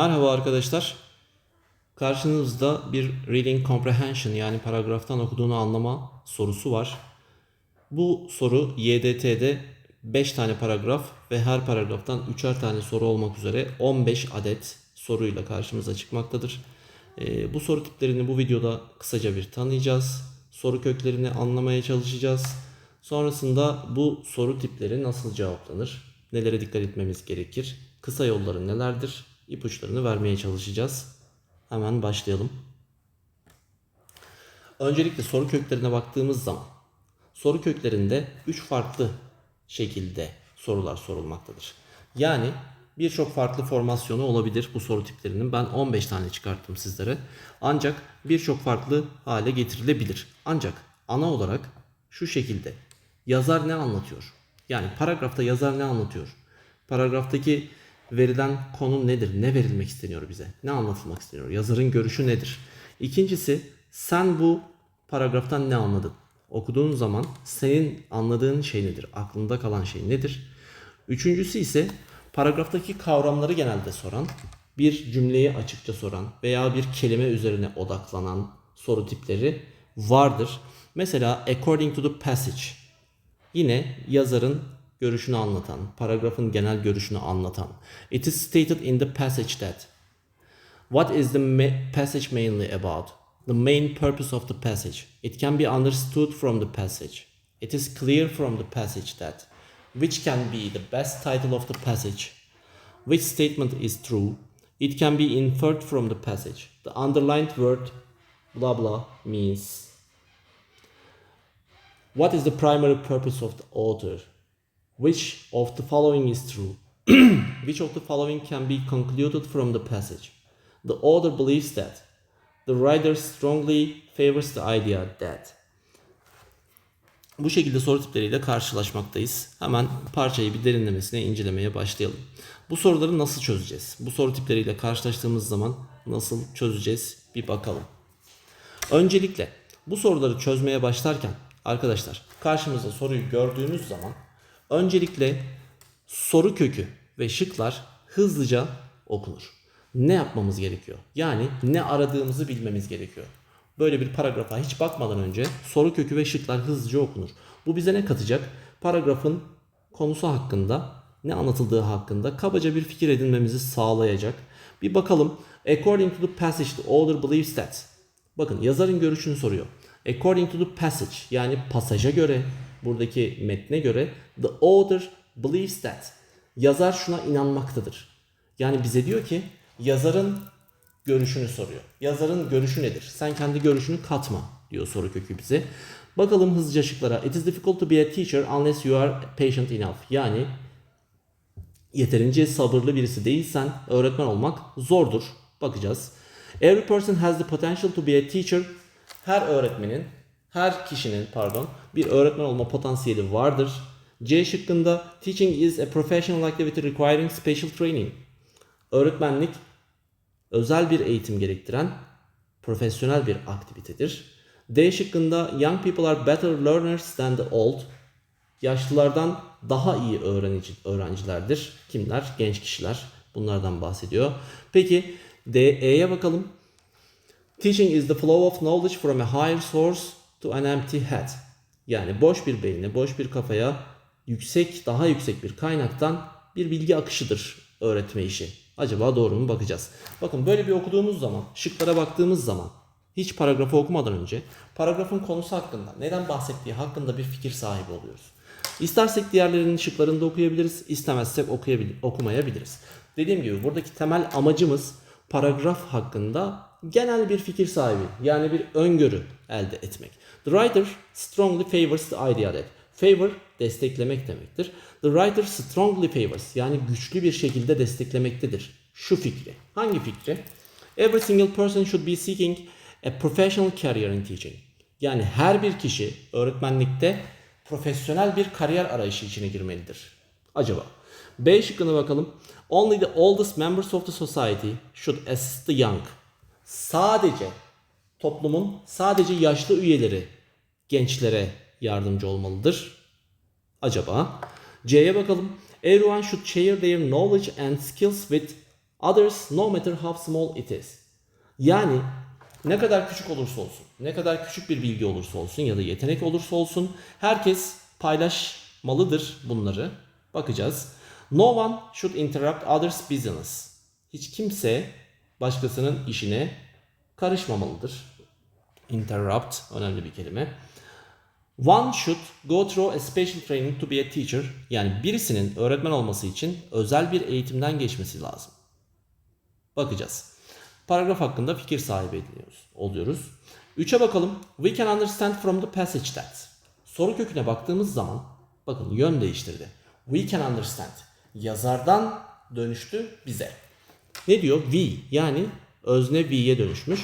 Merhaba arkadaşlar. Karşınızda bir reading comprehension yani paragraftan okuduğunu anlama sorusu var. Bu soru YDT'de 5 tane paragraf ve her paragraftan 3'er tane soru olmak üzere 15 adet soruyla karşımıza çıkmaktadır. Ee, bu soru tiplerini bu videoda kısaca bir tanıyacağız. Soru köklerini anlamaya çalışacağız. Sonrasında bu soru tipleri nasıl cevaplanır? Nelere dikkat etmemiz gerekir? Kısa yolları nelerdir? İpuçlarını vermeye çalışacağız. Hemen başlayalım. Öncelikle soru köklerine baktığımız zaman soru köklerinde 3 farklı şekilde sorular sorulmaktadır. Yani birçok farklı formasyonu olabilir bu soru tiplerinin. Ben 15 tane çıkarttım sizlere. Ancak birçok farklı hale getirilebilir. Ancak ana olarak şu şekilde yazar ne anlatıyor? Yani paragrafta yazar ne anlatıyor? Paragraftaki verilen konu nedir? Ne verilmek isteniyor bize? Ne anlatılmak isteniyor? Yazarın görüşü nedir? İkincisi sen bu paragraftan ne anladın? Okuduğun zaman senin anladığın şey nedir? Aklında kalan şey nedir? Üçüncüsü ise paragraftaki kavramları genelde soran, bir cümleyi açıkça soran veya bir kelime üzerine odaklanan soru tipleri vardır. Mesela according to the passage Yine yazarın görüşünü anlatan, paragrafın genel görüşünü anlatan. It is stated in the passage that. What is the ma- passage mainly about? The main purpose of the passage. It can be understood from the passage. It is clear from the passage that. Which can be the best title of the passage? Which statement is true? It can be inferred from the passage. The underlined word blah blah means what is the primary purpose of the author? Which of the following is true? Which of the following can be concluded from the passage? The author believes that. The writer strongly favors the idea that. Bu şekilde soru tipleriyle karşılaşmaktayız. Hemen parçayı bir derinlemesine incelemeye başlayalım. Bu soruları nasıl çözeceğiz? Bu soru tipleriyle karşılaştığımız zaman nasıl çözeceğiz bir bakalım. Öncelikle bu soruları çözmeye başlarken arkadaşlar karşımızda soruyu gördüğümüz zaman öncelikle soru kökü ve şıklar hızlıca okunur. Ne yapmamız gerekiyor? Yani ne aradığımızı bilmemiz gerekiyor. Böyle bir paragrafa hiç bakmadan önce soru kökü ve şıklar hızlıca okunur. Bu bize ne katacak? Paragrafın konusu hakkında, ne anlatıldığı hakkında kabaca bir fikir edinmemizi sağlayacak. Bir bakalım. According to the passage, the author believes that. Bakın yazarın görüşünü soruyor. According to the passage yani pasaja göre, buradaki metne göre the author believes that. Yazar şuna inanmaktadır. Yani bize diyor ki yazarın görüşünü soruyor. Yazarın görüşü nedir? Sen kendi görüşünü katma diyor soru kökü bize. Bakalım hızlıca şıklara. It is difficult to be a teacher unless you are patient enough. Yani yeterince sabırlı birisi değilsen öğretmen olmak zordur. Bakacağız. Every person has the potential to be a teacher. Her öğretmenin, her kişinin pardon bir öğretmen olma potansiyeli vardır. C şıkkında teaching is a professional activity requiring special training. Öğretmenlik özel bir eğitim gerektiren profesyonel bir aktivitedir. D şıkkında young people are better learners than the old. Yaşlılardan daha iyi öğrenici, öğrencilerdir. Kimler? Genç kişiler. Bunlardan bahsediyor. Peki DE'ye bakalım. Teaching is the flow of knowledge from a higher source to an empty head. Yani boş bir beyne, boş bir kafaya yüksek, daha yüksek bir kaynaktan bir bilgi akışıdır öğretme işi. Acaba doğru mu bakacağız. Bakın böyle bir okuduğumuz zaman, şıklara baktığımız zaman hiç paragrafı okumadan önce paragrafın konusu hakkında, neden bahsettiği hakkında bir fikir sahibi oluyoruz. İstersek diğerlerinin şıklarını da okuyabiliriz, istemezsek okuyabil- okumayabiliriz. Dediğim gibi buradaki temel amacımız paragraf hakkında genel bir fikir sahibi yani bir öngörü elde etmek. The writer strongly favors the idea that. Favor desteklemek demektir. The writer strongly favors yani güçlü bir şekilde desteklemektedir şu fikri. Hangi fikri? Every single person should be seeking a professional career in teaching. Yani her bir kişi öğretmenlikte profesyonel bir kariyer arayışı içine girmelidir. Acaba? B şıkkına bakalım. Only the oldest members of the society should assist the young. Sadece toplumun sadece yaşlı üyeleri gençlere yardımcı olmalıdır. Acaba? C'ye bakalım. Everyone should share their knowledge and skills with others no matter how small it is. Yani ne kadar küçük olursa olsun, ne kadar küçük bir bilgi olursa olsun ya da yetenek olursa olsun herkes paylaşmalıdır bunları. Bakacağız. No one should interrupt others' business. Hiç kimse başkasının işine karışmamalıdır. Interrupt önemli bir kelime. One should go through a special training to be a teacher. Yani birisinin öğretmen olması için özel bir eğitimden geçmesi lazım. Bakacağız. Paragraf hakkında fikir sahibi ediniyoruz, oluyoruz. 3'e bakalım. We can understand from the passage that. Soru köküne baktığımız zaman bakın yön değiştirdi. We can understand. Yazardan dönüştü bize. Ne diyor? We yani özne we'ye dönüşmüş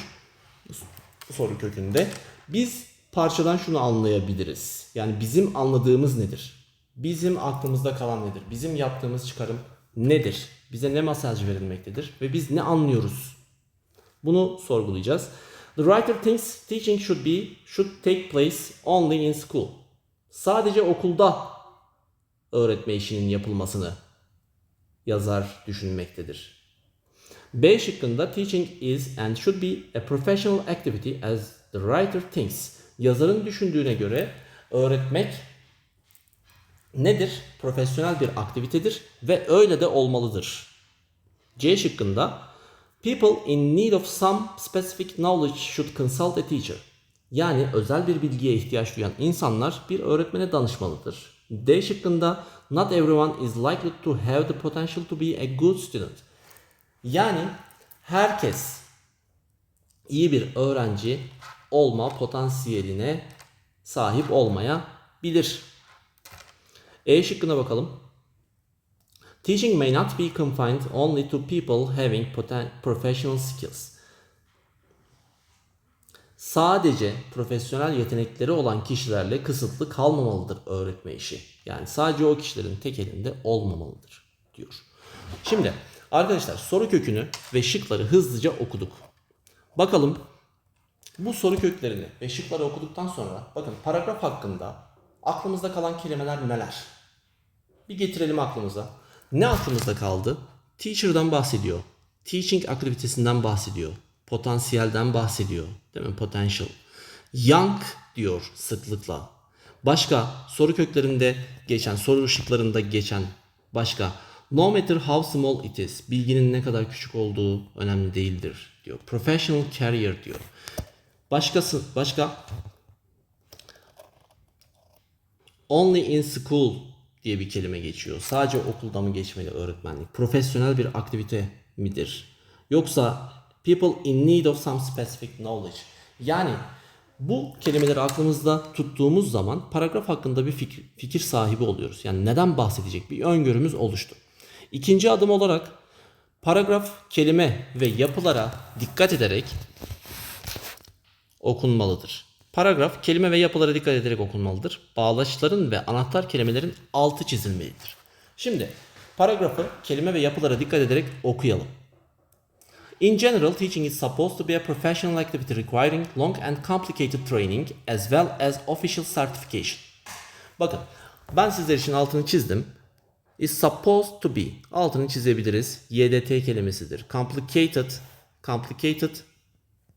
soru kökünde. Biz parçadan şunu anlayabiliriz. Yani bizim anladığımız nedir? Bizim aklımızda kalan nedir? Bizim yaptığımız çıkarım nedir? Bize ne mesaj verilmektedir? Ve biz ne anlıyoruz? Bunu sorgulayacağız. The writer thinks teaching should be should take place only in school. Sadece okulda öğretme işinin yapılmasını yazar düşünmektedir. B şıkkında teaching is and should be a professional activity as the writer thinks. Yazarın düşündüğüne göre öğretmek nedir? Profesyonel bir aktivitedir ve öyle de olmalıdır. C şıkkında people in need of some specific knowledge should consult a teacher. Yani özel bir bilgiye ihtiyaç duyan insanlar bir öğretmene danışmalıdır. D şıkkında not everyone is likely to have the potential to be a good student. Yani herkes iyi bir öğrenci olma potansiyeline sahip olmayabilir. E şıkkına bakalım. Teaching may not be confined only to people having professional skills. Sadece profesyonel yetenekleri olan kişilerle kısıtlı kalmamalıdır öğretme işi. Yani sadece o kişilerin tek elinde olmamalıdır diyor. Şimdi arkadaşlar soru kökünü ve şıkları hızlıca okuduk. Bakalım bu soru köklerini ve şıkları okuduktan sonra bakın paragraf hakkında aklımızda kalan kelimeler neler? Bir getirelim aklımıza. Ne aklımızda kaldı? Teacher'dan bahsediyor. Teaching aktivitesinden bahsediyor. Potansiyelden bahsediyor. Değil mi? Potential. Young diyor sıklıkla. Başka soru köklerinde geçen, soru ışıklarında geçen başka. No matter how small it is. Bilginin ne kadar küçük olduğu önemli değildir diyor. Professional career diyor. Başkası, başka only in school diye bir kelime geçiyor. Sadece okulda mı geçmeli öğretmenlik? Profesyonel bir aktivite midir? Yoksa people in need of some specific knowledge. Yani bu kelimeleri aklımızda tuttuğumuz zaman paragraf hakkında bir fikir, fikir sahibi oluyoruz. Yani neden bahsedecek bir öngörümüz oluştu. İkinci adım olarak paragraf kelime ve yapılara dikkat ederek okunmalıdır. Paragraf kelime ve yapılara dikkat ederek okunmalıdır. Bağlaçların ve anahtar kelimelerin altı çizilmelidir. Şimdi paragrafı kelime ve yapılara dikkat ederek okuyalım. In general, teaching is supposed to be a professional activity requiring long and complicated training as well as official certification. Bakın ben sizler için altını çizdim. Is supposed to be. Altını çizebiliriz. YDT kelimesidir. Complicated, complicated,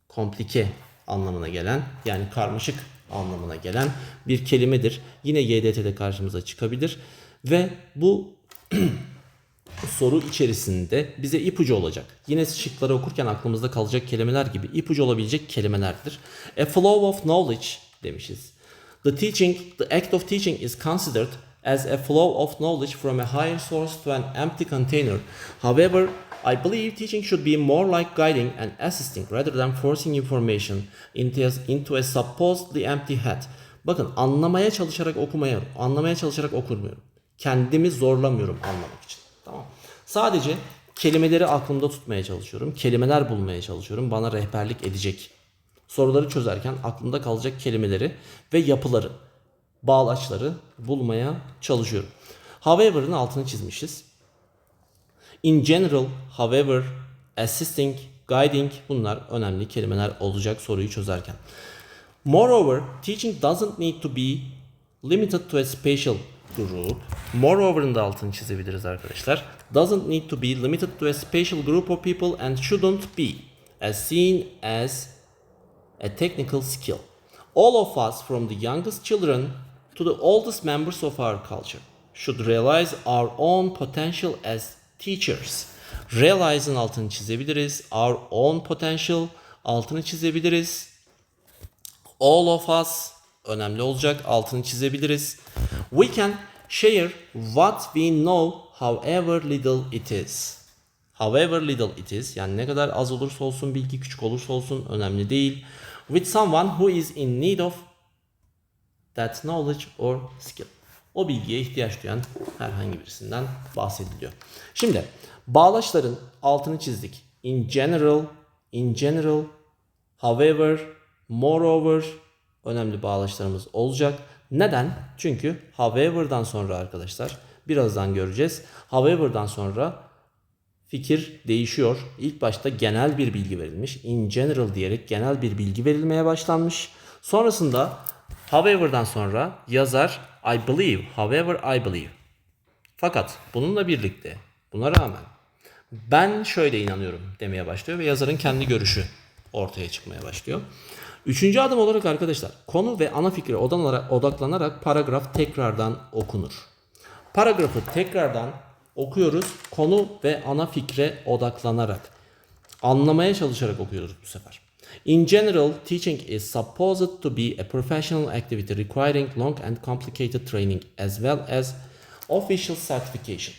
komplike anlamına gelen yani karmaşık anlamına gelen bir kelimedir. Yine YDT'de karşımıza çıkabilir ve bu soru içerisinde bize ipucu olacak. Yine şıkları okurken aklımızda kalacak kelimeler gibi ipucu olabilecek kelimelerdir. A flow of knowledge demişiz. The teaching, the act of teaching is considered as a flow of knowledge from a higher source to an empty container. However, I believe teaching should be more like guiding and assisting rather than forcing information into a, into a supposedly empty hat. Bakın anlamaya çalışarak okumaya, anlamaya çalışarak okumuyorum. Kendimi zorlamıyorum anlamak için. Tamam. Sadece kelimeleri aklımda tutmaya çalışıyorum. Kelimeler bulmaya çalışıyorum. Bana rehberlik edecek. Soruları çözerken aklımda kalacak kelimeleri ve yapıları, bağlaçları bulmaya çalışıyorum. However'ın altını çizmişiz. In general, however, assisting, guiding bunlar önemli kelimeler olacak soruyu çözerken. Moreover, teaching doesn't need to be limited to a special group. Moreover'ın da altını çizebiliriz arkadaşlar. Doesn't need to be limited to a special group of people and shouldn't be as seen as a technical skill. All of us, from the youngest children to the oldest members of our culture, should realize our own potential as teachers. Realize'ın altını çizebiliriz. Our own potential altını çizebiliriz. All of us önemli olacak. Altını çizebiliriz. We can share what we know however little it is. However little it is yani ne kadar az olursa olsun bilgi küçük olursa olsun önemli değil. With someone who is in need of that knowledge or skill. O bilgiye ihtiyaç duyan herhangi birisinden bahsediliyor. Şimdi bağlaçların altını çizdik. In general, in general, however, moreover önemli bağlaçlarımız olacak. Neden? Çünkü however'dan sonra arkadaşlar birazdan göreceğiz. However'dan sonra fikir değişiyor. İlk başta genel bir bilgi verilmiş. In general diyerek genel bir bilgi verilmeye başlanmış. Sonrasında however'dan sonra yazar I believe, however I believe. Fakat bununla birlikte buna rağmen ben şöyle inanıyorum demeye başlıyor ve yazarın kendi görüşü ortaya çıkmaya başlıyor. Üçüncü adım olarak arkadaşlar konu ve ana fikre odaklanarak, paragraf tekrardan okunur. Paragrafı tekrardan okuyoruz konu ve ana fikre odaklanarak. Anlamaya çalışarak okuyoruz bu sefer. In general, teaching is supposed to be a professional activity requiring long and complicated training as well as official certification.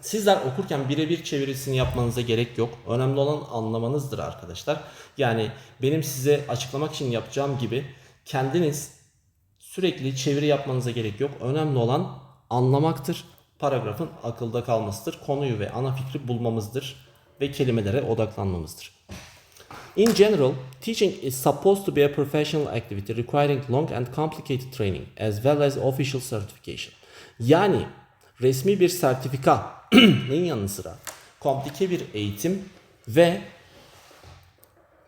Sizler okurken birebir çevirisini yapmanıza gerek yok. Önemli olan anlamanızdır arkadaşlar. Yani benim size açıklamak için yapacağım gibi kendiniz sürekli çeviri yapmanıza gerek yok. Önemli olan anlamaktır. Paragrafın akılda kalmasıdır. Konuyu ve ana fikri bulmamızdır ve kelimelere odaklanmamızdır. In general, teaching is supposed to be a professional activity requiring long and complicated training as well as official certification. Yani resmi bir sertifikanın yanı sıra komplike bir eğitim ve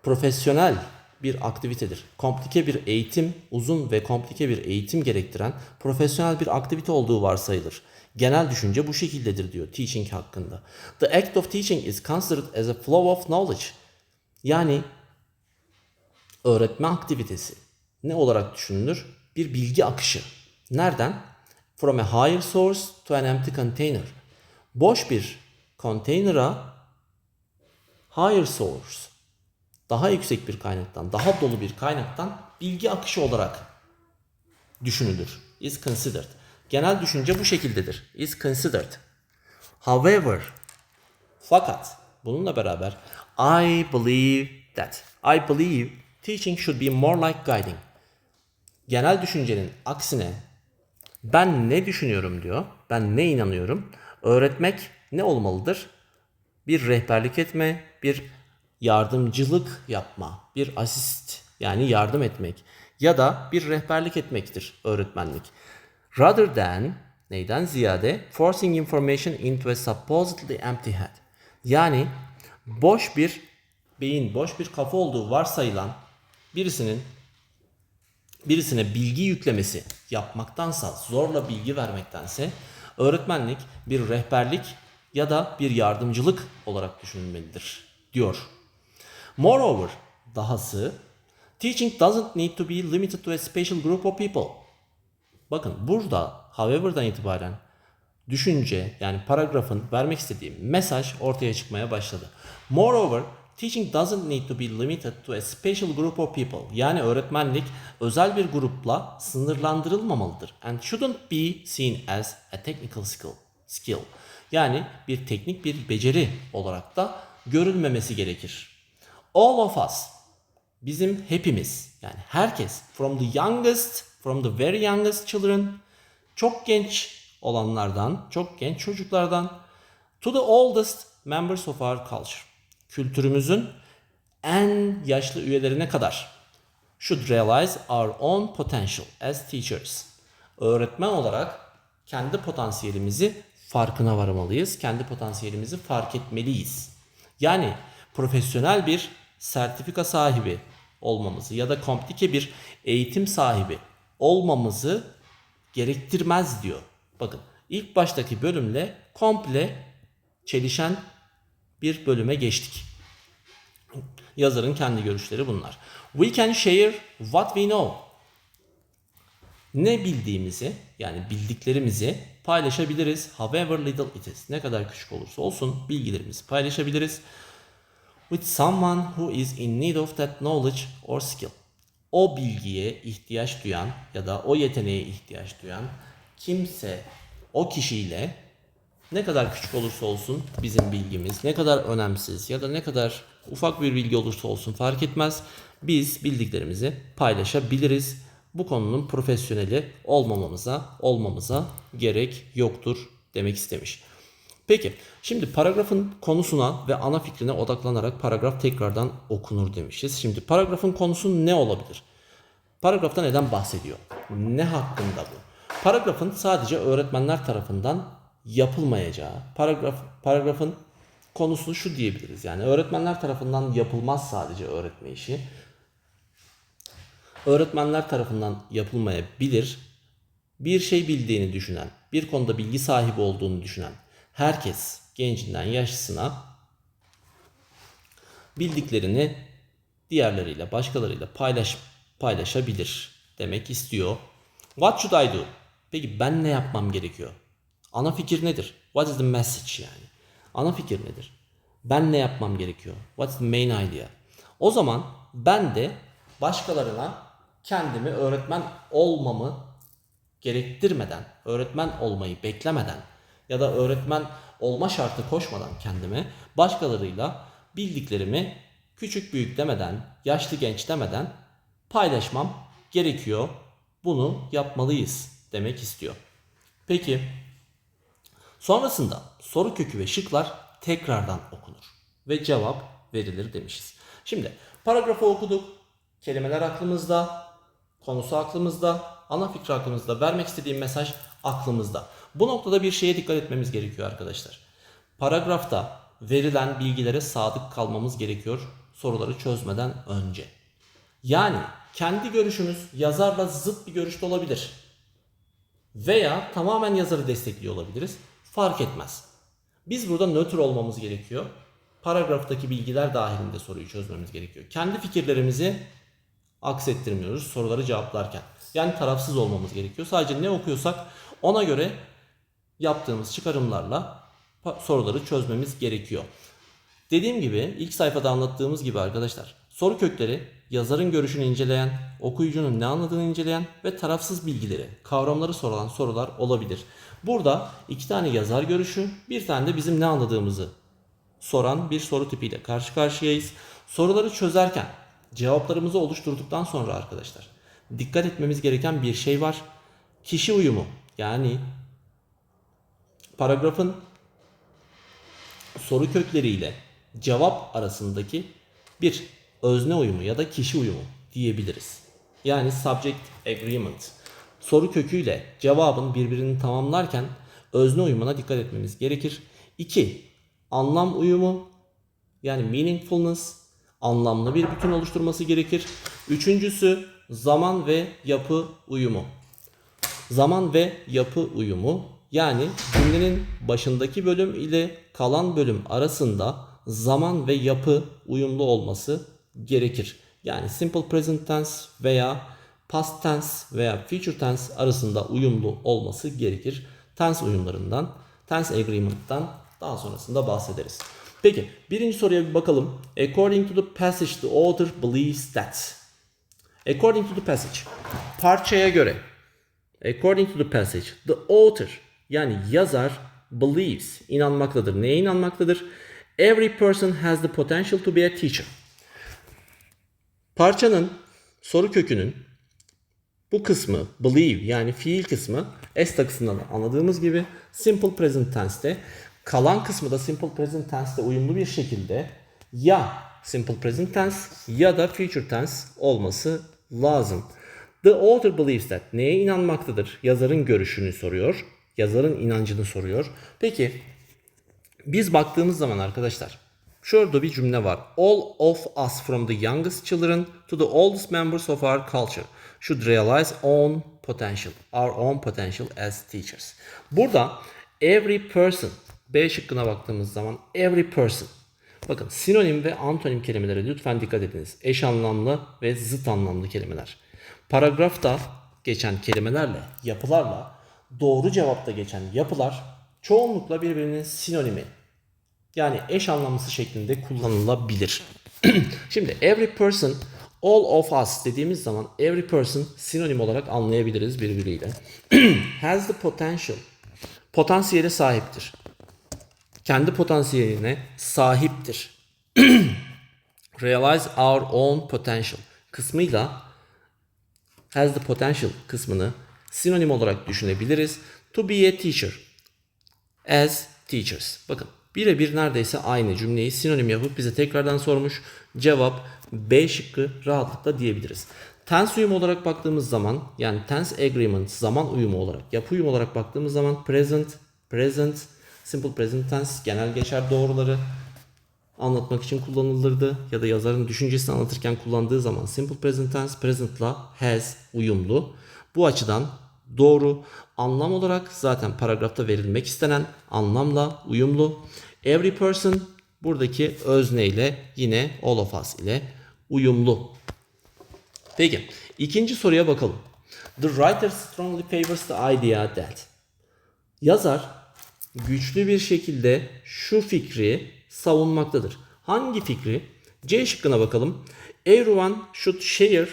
profesyonel bir aktivitedir. Komplike bir eğitim, uzun ve komplike bir eğitim gerektiren profesyonel bir aktivite olduğu varsayılır. Genel düşünce bu şekildedir diyor teaching hakkında. The act of teaching is considered as a flow of knowledge yani öğretme aktivitesi ne olarak düşünülür? Bir bilgi akışı. Nereden? From a higher source to an empty container. Boş bir konteyner'a higher source daha yüksek bir kaynaktan, daha dolu bir kaynaktan bilgi akışı olarak düşünülür. Is considered. Genel düşünce bu şekildedir. Is considered. However, fakat bununla beraber I believe that. I believe teaching should be more like guiding. Genel düşüncenin aksine ben ne düşünüyorum diyor. Ben ne inanıyorum? Öğretmek ne olmalıdır? Bir rehberlik etme, bir yardımcılık yapma, bir asist yani yardım etmek ya da bir rehberlik etmektir öğretmenlik. Rather than neyden ziyade forcing information into a supposedly empty head. Yani boş bir beyin, boş bir kafa olduğu varsayılan birisinin birisine bilgi yüklemesi yapmaktansa, zorla bilgi vermektense öğretmenlik bir rehberlik ya da bir yardımcılık olarak düşünülmelidir diyor. Moreover, dahası teaching doesn't need to be limited to a special group of people. Bakın burada however'dan itibaren düşünce yani paragrafın vermek istediği mesaj ortaya çıkmaya başladı. Moreover, teaching doesn't need to be limited to a special group of people. Yani öğretmenlik özel bir grupla sınırlandırılmamalıdır. And shouldn't be seen as a technical skill. skill. Yani bir teknik bir beceri olarak da görülmemesi gerekir. All of us bizim hepimiz yani herkes from the youngest from the very youngest children çok genç olanlardan çok genç çocuklardan to the oldest members of our culture kültürümüzün en yaşlı üyelerine kadar should realize our own potential as teachers öğretmen olarak kendi potansiyelimizi farkına varmalıyız. Kendi potansiyelimizi fark etmeliyiz. Yani profesyonel bir sertifika sahibi olmamızı ya da komplike bir eğitim sahibi olmamızı gerektirmez diyor. Bakın ilk baştaki bölümle komple çelişen bir bölüme geçtik. Yazarın kendi görüşleri bunlar. We can share what we know. Ne bildiğimizi yani bildiklerimizi paylaşabiliriz. However little it is. Ne kadar küçük olursa olsun bilgilerimizi paylaşabiliriz. With someone who is in need of that knowledge or skill. O bilgiye ihtiyaç duyan ya da o yeteneğe ihtiyaç duyan kimse o kişiyle ne kadar küçük olursa olsun bizim bilgimiz, ne kadar önemsiz ya da ne kadar ufak bir bilgi olursa olsun fark etmez. Biz bildiklerimizi paylaşabiliriz. Bu konunun profesyoneli olmamamıza, olmamıza gerek yoktur demek istemiş. Peki, şimdi paragrafın konusuna ve ana fikrine odaklanarak paragraf tekrardan okunur demişiz. Şimdi paragrafın konusu ne olabilir? Paragrafta neden bahsediyor? Ne hakkında bu? Paragrafın sadece öğretmenler tarafından yapılmayacağı, paragraf paragrafın konusu şu diyebiliriz. Yani öğretmenler tarafından yapılmaz sadece öğretme işi. Öğretmenler tarafından yapılmayabilir. Bir şey bildiğini düşünen, bir konuda bilgi sahibi olduğunu düşünen herkes gencinden yaşlısına bildiklerini diğerleriyle, başkalarıyla paylaş paylaşabilir demek istiyor. What should I do? Peki ben ne yapmam gerekiyor? Ana fikir nedir? What is the message yani? Ana fikir nedir? Ben ne yapmam gerekiyor? What's the main idea? O zaman ben de başkalarına kendimi öğretmen olmamı gerektirmeden, öğretmen olmayı beklemeden ya da öğretmen olma şartı koşmadan kendime başkalarıyla bildiklerimi küçük büyük demeden, yaşlı genç demeden paylaşmam gerekiyor. Bunu yapmalıyız demek istiyor. Peki sonrasında soru kökü ve şıklar tekrardan okunur ve cevap verilir demişiz. Şimdi paragrafı okuduk. Kelimeler aklımızda, konusu aklımızda, ana fikri aklımızda, vermek istediğim mesaj aklımızda. Bu noktada bir şeye dikkat etmemiz gerekiyor arkadaşlar. Paragrafta verilen bilgilere sadık kalmamız gerekiyor soruları çözmeden önce. Yani kendi görüşümüz yazarla zıt bir görüşte olabilir. Veya tamamen yazarı destekliyor olabiliriz. Fark etmez. Biz burada nötr olmamız gerekiyor. Paragraftaki bilgiler dahilinde soruyu çözmemiz gerekiyor. Kendi fikirlerimizi aksettirmiyoruz soruları cevaplarken. Yani tarafsız olmamız gerekiyor. Sadece ne okuyorsak ona göre yaptığımız çıkarımlarla soruları çözmemiz gerekiyor. Dediğim gibi ilk sayfada anlattığımız gibi arkadaşlar soru kökleri yazarın görüşünü inceleyen, okuyucunun ne anladığını inceleyen ve tarafsız bilgileri, kavramları sorulan sorular olabilir. Burada iki tane yazar görüşü, bir tane de bizim ne anladığımızı soran bir soru tipiyle karşı karşıyayız. Soruları çözerken cevaplarımızı oluşturduktan sonra arkadaşlar dikkat etmemiz gereken bir şey var. Kişi uyumu yani paragrafın soru kökleriyle cevap arasındaki bir özne uyumu ya da kişi uyumu diyebiliriz. Yani subject agreement. Soru köküyle cevabın birbirini tamamlarken özne uyumuna dikkat etmemiz gerekir. 2. Anlam uyumu yani meaningfulness anlamlı bir bütün oluşturması gerekir. Üçüncüsü zaman ve yapı uyumu. Zaman ve yapı uyumu yani cümlenin başındaki bölüm ile kalan bölüm arasında zaman ve yapı uyumlu olması gerekir. Yani simple present tense veya past tense veya future tense arasında uyumlu olması gerekir. Tense uyumlarından, tense agreement'tan daha sonrasında bahsederiz. Peki birinci soruya bir bakalım. According to the passage the author believes that. According to the passage. Parçaya göre. According to the passage, the author yani yazar believes inanmaktadır. Neye inanmaktadır? Every person has the potential to be a teacher. Parçanın soru kökünün bu kısmı believe yani fiil kısmı S takısından anladığımız gibi simple present tense'te kalan kısmı da simple present tense'te uyumlu bir şekilde ya simple present tense ya da future tense olması lazım. The author believes that neye inanmaktadır? Yazarın görüşünü soruyor. Yazarın inancını soruyor. Peki biz baktığımız zaman arkadaşlar Şurada bir cümle var. All of us from the youngest children to the oldest members of our culture should realize own potential, our own potential as teachers. Burada every person, B şıkkına baktığımız zaman every person. Bakın sinonim ve antonim kelimelere lütfen dikkat ediniz. Eş anlamlı ve zıt anlamlı kelimeler. Paragrafta geçen kelimelerle, yapılarla doğru cevapta geçen yapılar çoğunlukla birbirinin sinonimi. Yani eş anlamlısı şeklinde kullanılabilir. Şimdi every person, all of us dediğimiz zaman every person sinonim olarak anlayabiliriz birbiriyle. Has the potential. Potansiyele sahiptir. Kendi potansiyeline sahiptir. Realize our own potential kısmıyla has the potential kısmını sinonim olarak düşünebiliriz. To be a teacher. As teachers. Bakın birebir neredeyse aynı cümleyi sinonim yapıp bize tekrardan sormuş. Cevap B şıkkı rahatlıkla diyebiliriz. Tense uyumu olarak baktığımız zaman yani tense agreement zaman uyumu olarak yapı uyumu olarak baktığımız zaman present, present, simple present tense genel geçer doğruları anlatmak için kullanılırdı ya da yazarın düşüncesini anlatırken kullandığı zaman simple present tense present'la has uyumlu. Bu açıdan doğru anlam olarak zaten paragrafta verilmek istenen anlamla uyumlu. Every person buradaki özne ile yine all of us ile uyumlu. Peki ikinci soruya bakalım. The writer strongly favors the idea that Yazar güçlü bir şekilde şu fikri savunmaktadır. Hangi fikri? C şıkkına bakalım. Everyone should share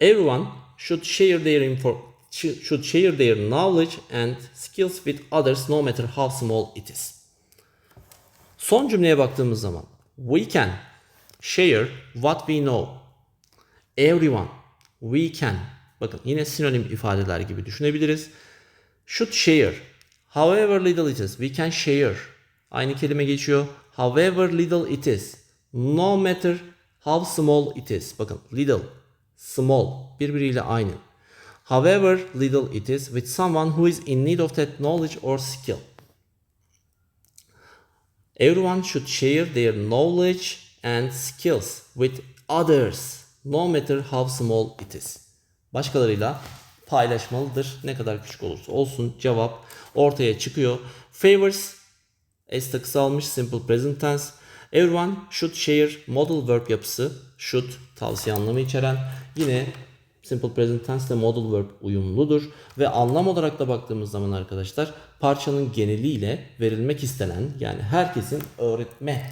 Everyone should share their info should share their knowledge and skills with others no matter how small it is. Son cümleye baktığımız zaman we can share what we know. Everyone we can bakın yine sinonim ifadeler gibi düşünebiliriz. Should share. However little it is. We can share. Aynı kelime geçiyor. However little it is. No matter how small it is. Bakın little, small birbiriyle aynı. However little it is with someone who is in need of that knowledge or skill. Everyone should share their knowledge and skills with others no matter how small it is. Başkalarıyla paylaşmalıdır. Ne kadar küçük olursa olsun cevap ortaya çıkıyor. Favors S takısı almış simple present tense. Everyone should share modal verb yapısı should tavsiye anlamı içeren yine simple present tense ile modal verb uyumludur ve anlam olarak da baktığımız zaman arkadaşlar parçanın geneliyle verilmek istenen yani herkesin öğretme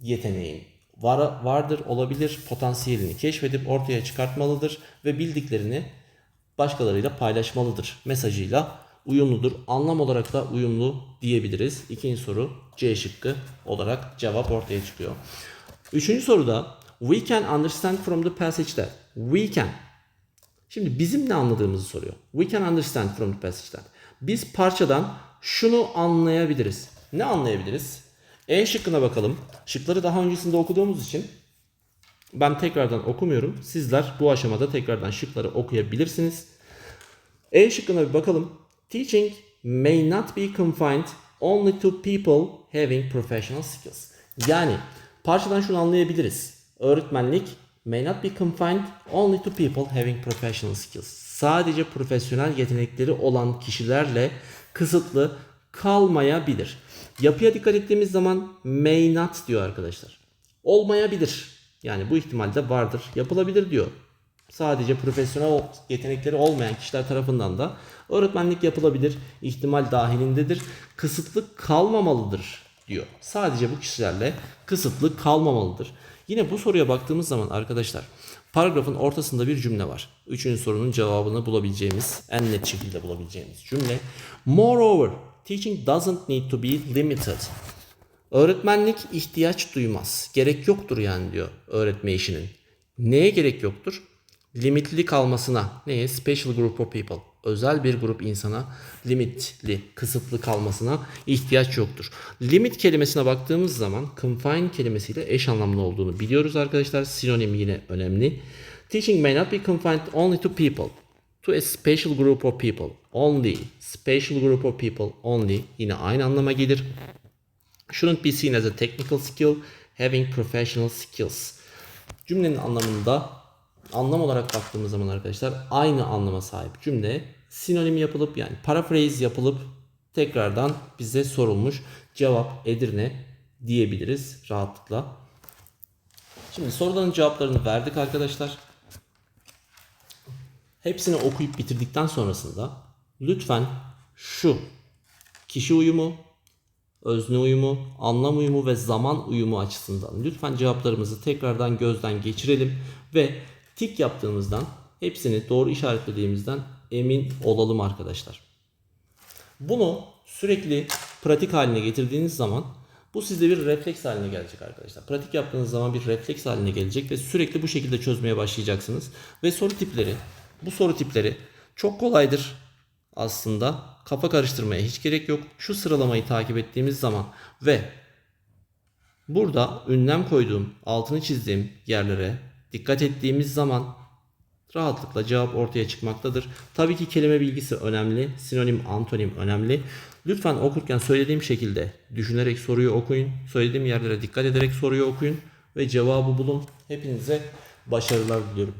yeteneğin var, vardır olabilir potansiyelini keşfedip ortaya çıkartmalıdır ve bildiklerini başkalarıyla paylaşmalıdır mesajıyla uyumludur. Anlam olarak da uyumlu diyebiliriz. İkinci soru C şıkkı olarak cevap ortaya çıkıyor. Üçüncü soruda we can understand from the passage that we can Şimdi bizim ne anladığımızı soruyor. We can understand from the passage that. Biz parçadan şunu anlayabiliriz. Ne anlayabiliriz? E şıkkına bakalım. Şıkları daha öncesinde okuduğumuz için ben tekrardan okumuyorum. Sizler bu aşamada tekrardan şıkları okuyabilirsiniz. E şıkkına bir bakalım. Teaching may not be confined only to people having professional skills. Yani parçadan şunu anlayabiliriz. Öğretmenlik may not be confined only to people having professional skills. Sadece profesyonel yetenekleri olan kişilerle kısıtlı kalmayabilir. Yapıya dikkat ettiğimiz zaman may not diyor arkadaşlar. Olmayabilir. Yani bu ihtimal de vardır. Yapılabilir diyor. Sadece profesyonel yetenekleri olmayan kişiler tarafından da öğretmenlik yapılabilir. ihtimal dahilindedir. Kısıtlı kalmamalıdır diyor. Sadece bu kişilerle kısıtlı kalmamalıdır. Yine bu soruya baktığımız zaman arkadaşlar paragrafın ortasında bir cümle var. Üçüncü sorunun cevabını bulabileceğimiz, en net şekilde bulabileceğimiz cümle. Moreover, teaching doesn't need to be limited. Öğretmenlik ihtiyaç duymaz. Gerek yoktur yani diyor öğretme işinin. Neye gerek yoktur? Limitli kalmasına. Neye? Special group of people. Özel bir grup insana limitli, kısıtlı kalmasına ihtiyaç yoktur. Limit kelimesine baktığımız zaman confine kelimesiyle eş anlamlı olduğunu biliyoruz arkadaşlar. Sinonim yine önemli. Teaching may not be confined only to people. To a special group of people. Only. Special group of people. Only. Yine aynı anlama gelir. shouldn't be seen as a technical skill, having professional skills. Cümlenin anlamında anlam olarak baktığımız zaman arkadaşlar aynı anlama sahip cümle sinonim yapılıp yani paraphrase yapılıp tekrardan bize sorulmuş cevap Edirne diyebiliriz rahatlıkla. Şimdi soruların cevaplarını verdik arkadaşlar. Hepsini okuyup bitirdikten sonrasında lütfen şu kişi uyumu, özne uyumu, anlam uyumu ve zaman uyumu açısından lütfen cevaplarımızı tekrardan gözden geçirelim ve tik yaptığımızdan hepsini doğru işaretlediğimizden emin olalım arkadaşlar. Bunu sürekli pratik haline getirdiğiniz zaman bu sizde bir refleks haline gelecek arkadaşlar. Pratik yaptığınız zaman bir refleks haline gelecek ve sürekli bu şekilde çözmeye başlayacaksınız. Ve soru tipleri, bu soru tipleri çok kolaydır aslında. Kafa karıştırmaya hiç gerek yok. Şu sıralamayı takip ettiğimiz zaman ve burada ünlem koyduğum, altını çizdiğim yerlere dikkat ettiğimiz zaman rahatlıkla cevap ortaya çıkmaktadır. Tabii ki kelime bilgisi önemli, sinonim, antonim önemli. Lütfen okurken söylediğim şekilde düşünerek soruyu okuyun. Söylediğim yerlere dikkat ederek soruyu okuyun ve cevabı bulun. Hepinize başarılar diliyorum.